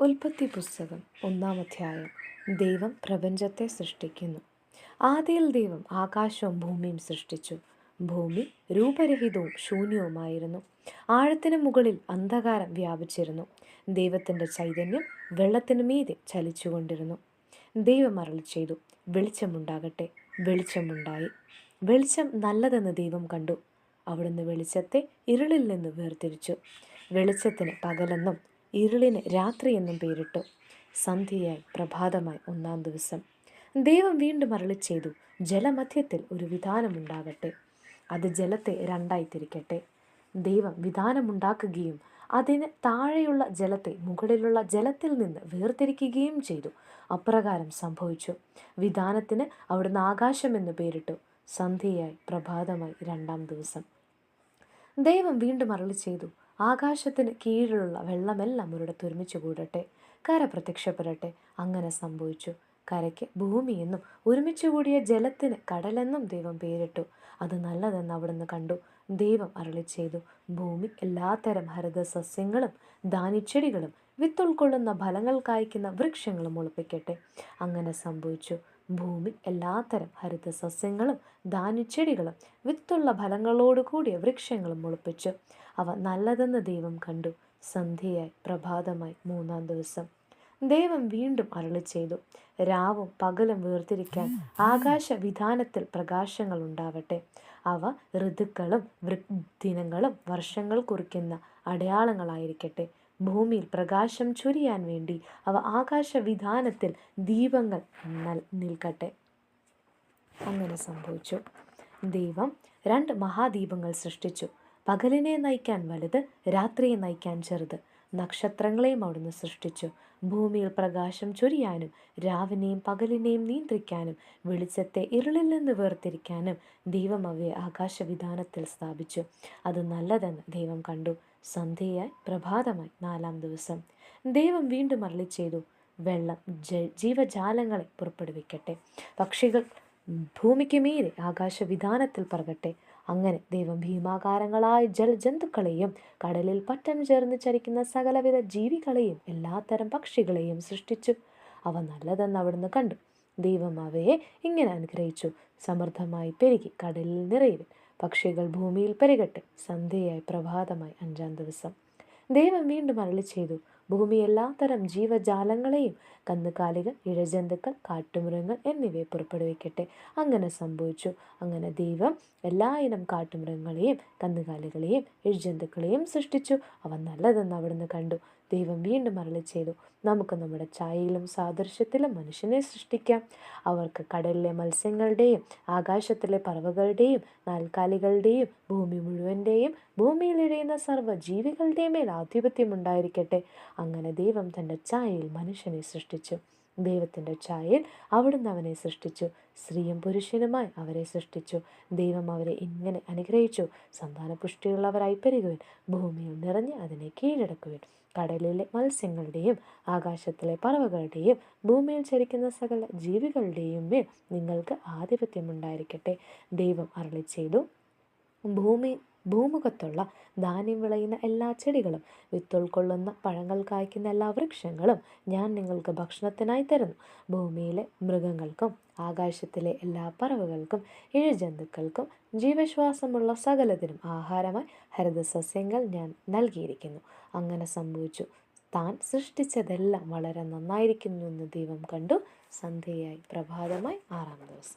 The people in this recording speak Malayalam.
ഉൽപ്പത്തി പുസ്തകം ഒന്നാം അധ്യായം ദൈവം പ്രപഞ്ചത്തെ സൃഷ്ടിക്കുന്നു. ആദ്യയിൽ ദൈവം ആകാശവും ഭൂമിയും സൃഷ്ടിച്ചു. ഭൂമി രൂപരഹിതവും ശൂന്യവുമായിരുന്നു. ആഴത്തിന് മുകളിൽ അന്ധകാരം വ്യാപിച്ചിരുന്നു. ദൈവത്തിന്റെ ചൈതന്യം വെള്ളത്തിന് മീതെ ചലിച്ചുകൊണ്ടിരുന്നു. ദൈവം അരളി ചെയ്തു വെളിച്ചമുണ്ടാകട്ടെ വെളിച്ചമുണ്ടായി. വെളിച്ചം നല്ലതെന്ന് ദൈവം കണ്ടു. അവിടുന്ന് വെളിച്ചത്തെ ഇരുളിൽ നിന്ന് വേർതിരിച്ചു. വെളിച്ചത്തിന് പകലെന്നും ഇരുളിന് രാത്രി എന്നും പേരിട്ടു. സന്ധ്യയായി പ്രഭാതമായി ഒന്നാം ദിവസം. ദൈവം വീണ്ടും അരളി ചെയ്തു ജലമധ്യത്തിൽ ഒരു വിധാനമുണ്ടാകട്ടെ. അത് ജലത്തെ രണ്ടായി തിരിക്കട്ടെ ദൈവം വിധാനമുണ്ടാക്കുകയും അതിന് താഴെയുള്ള ജലത്തെ മുകളിലുള്ള ജലത്തിൽ നിന്ന് വേർതിരിക്കുകയും ചെയ്തു. അപ്രകാരം സംഭവിച്ചു. വിധാനത്തിന് അവിടുന്ന് ആകാശം എന്ന് പേരിട്ടു. സന്ധ്യയായി പ്രഭാതമായി രണ്ടാം ദിവസം. ദൈവം വീണ്ടും അരളി ചെയ്തു ആകാശത്തിന് കീഴിലുള്ള വെള്ളമെല്ലാം ഒരിടത്ത് ഒരുമിച്ച് കൂടട്ടെ കര പ്രത്യക്ഷപ്പെടട്ടെ. അങ്ങനെ സംഭവിച്ചു. കരയ്ക്ക് ഭൂമിയെന്നും ഒരുമിച്ച് കൂടിയ ജലത്തിന് കടലെന്നും ദൈവം പേരിട്ടു. അത് നല്ലതെന്ന് അവിടുന്ന് കണ്ടു. ദൈവം അരളി ചെയ്തു. ഭൂമി എല്ലാത്തരം ഹരിത സസ്യങ്ങളും ധാന്യച്ചെടികളും വിത്തുൾക്കൊള്ളുന്ന ഫലങ്ങൾ കായ്ക്കുന്ന വൃക്ഷങ്ങളും മുളപ്പിക്കട്ടെ അങ്ങനെ സംഭവിച്ചു. ഭൂമി എല്ലാത്തരം ഹരിത സസ്യങ്ങളും ധാന്യച്ചെടികളും വിത്തുള്ള ഫലങ്ങളോട് കൂടിയ വൃക്ഷങ്ങളും മുളപ്പിച്ചു. അവ നല്ലതെന്ന് ദൈവം കണ്ടു. സന്ധ്യയായി പ്രഭാതമായി മൂന്നാം ദിവസം. ദൈവം വീണ്ടും അരളി ചെയ്തു. രാവും പകലും വേർതിരിക്കാൻ ആകാശ വിധാനത്തിൽ പ്രകാശങ്ങൾ ഉണ്ടാവട്ടെ. അവ ഋതുക്കളും ദിനങ്ങളും വർഷങ്ങൾ കുറിക്കുന്ന അടയാളങ്ങളായിരിക്കട്ടെ. ഭൂമിയിൽ പ്രകാശം ചൊരിയാൻ വേണ്ടി അവ ആകാശവിധാനത്തിൽ ദീപങ്ങൾ നിൽക്കട്ടെ. അങ്ങനെ സംഭവിച്ചു. ദൈവം രണ്ട് മഹാദീപങ്ങൾ സൃഷ്ടിച്ചു. പകലിനെ നയിക്കാൻ വലുത് രാത്രിയെ നയിക്കാൻ ചെറുത്. നക്ഷത്രങ്ങളെയും അവിടുന്ന് സൃഷ്ടിച്ചു. ഭൂമിയിൽ പ്രകാശം ചൊരിയാനും രാവിനെയും പകലിനെയും നിയന്ത്രിക്കാനും വെളിച്ചത്തെ ഇരുളിൽ നിന്ന് വേർതിരിക്കാനും ദൈവം അവയെ ആകാശവിധാനത്തിൽ സ്ഥാപിച്ചു. അത് നല്ലതെന്ന് ദൈവം കണ്ടു. സന്ധ്യയായി പ്രഭാതമായി നാലാം ദിവസം. ദൈവം വീണ്ടും അരളി ചെയ്തു വെള്ളം ജീവജാലങ്ങളെ പുറപ്പെടുവിക്കട്ടെ. പക്ഷികൾ ഭൂമിക്ക് മീരെ ആകാശവിധാനത്തിൽ പറകട്ടെ. അങ്ങനെ ദൈവം ഭീമാകാരങ്ങളായ ജലജന്തുക്കളെയും കടലിൽ പറ്റം ചേർന്ന് ചരിക്കുന്ന സകലവിധ ജീവികളെയും എല്ലാത്തരം പക്ഷികളെയും സൃഷ്ടിച്ചു. അവ നല്ലതെന്ന് അവിടുന്ന് കണ്ടു. ദൈവം അവയെ ഇങ്ങനെ അനുഗ്രഹിച്ചു. സമൃദ്ധമായി പെരുകി കടലിൽ നിറയുവിൻ പക്ഷികൾ ഭൂമിയിൽ പെരുകട്ടെ. സന്ധ്യയായി പ്രഭാതമായി അഞ്ചാം ദിവസം. ദൈവം വീണ്ടും അരളി ചെയ്തു. ഭൂമി എല്ലാത്തരം ജീവജാലങ്ങളെയും കന്നുകാലികൾ ഇഴജന്തുക്കൾ കാട്ടുമൃഗങ്ങൾ എന്നിവയെ പുറപ്പെടുവിക്കട്ടെ. അങ്ങനെ സംഭവിച്ചു. അങ്ങനെ ദൈവം എല്ലാ ഇനം കാട്ടുമൃഗങ്ങളെയും കന്നുകാലികളെയും ഇഴജന്തുക്കളെയും സൃഷ്ടിച്ചു. അവ നല്ലതെന്ന് അവിടുന്ന് കണ്ടു. ദൈവം വീണ്ടും അരളി ചെയ്തു. നമുക്ക് നമ്മുടെ ഛായയിലും സാദൃശ്യത്തിലും മനുഷ്യനെ സൃഷ്ടിക്കാം. അവർക്ക് കടലിലെ മത്സ്യങ്ങളുടെയും ആകാശത്തിലെ പറവകളുടെയും നാൽക്കാലികളുടെയും ഭൂമി മുഴുവന്റെയും ഭൂമിയിലിഴയുന്ന സർവ ജീവികളുടെയും മേൽ ആധിപത്യം ഉണ്ടായിരിക്കട്ടെ. അങ്ങനെ ദൈവം തന്റെ ഛായയിൽ മനുഷ്യനെ സൃഷ്ടിച്ചു. ദൈവത്തിന്റെ ഛായയിൽ അവിടുന്ന് അവനെ സൃഷ്ടിച്ചു. സ്ത്രീയും പുരുഷനുമായി അവരെ സൃഷ്ടിച്ചു. ദൈവം അവരെ ഇങ്ങനെ അനുഗ്രഹിച്ചു. സന്താന പുഷ്ടിയുള്ളവരായി പെരുകുവിൻ. ഭൂമിയിൽ നിറഞ്ഞ് അതിനെ കീഴടക്കുവിൻ. കടലിലെ മത്സ്യങ്ങളുടെയും ആകാശത്തിലെ പറവകളുടെയും ഭൂമിയിൽ ചരിക്കുന്ന സകല ജീവികളുടെയും മേൽ നിങ്ങൾക്ക് ആധിപത്യമുണ്ടായിരിക്കട്ടെ. ദൈവം അരളി ചെയ്തു. ഭൂമി ഭൂമുഖത്തുള്ള ധാന്യം വിളയുന്ന എല്ലാ ചെടികളും വിത്തുൾക്കൊള്ളുന്ന പഴങ്ങൾ കായ്ക്കുന്ന എല്ലാ വൃക്ഷങ്ങളും ഞാൻ നിങ്ങൾക്ക് ഭക്ഷണത്തിനായി തരുന്നു. ഭൂമിയിലെ മൃഗങ്ങൾക്കും ആകാശത്തിലെ എല്ലാ പറവുകൾക്കും ഇഴജന്തുക്കൾക്കും ജീവശ്വാസമുള്ള സകലത്തിനും ആഹാരമായി ഹരിതസസ്യങ്ങൾ ഞാൻ നൽകിയിരിക്കുന്നു. അങ്ങനെ സംഭവിച്ചു. താൻ സൃഷ്ടിച്ചതെല്ലാം വളരെ നന്നായിരിക്കുന്നു എന്ന് ദൈവം കണ്ടു. സന്ധ്യയായി. പ്രഭാതമായി ആറാം ദിവസം.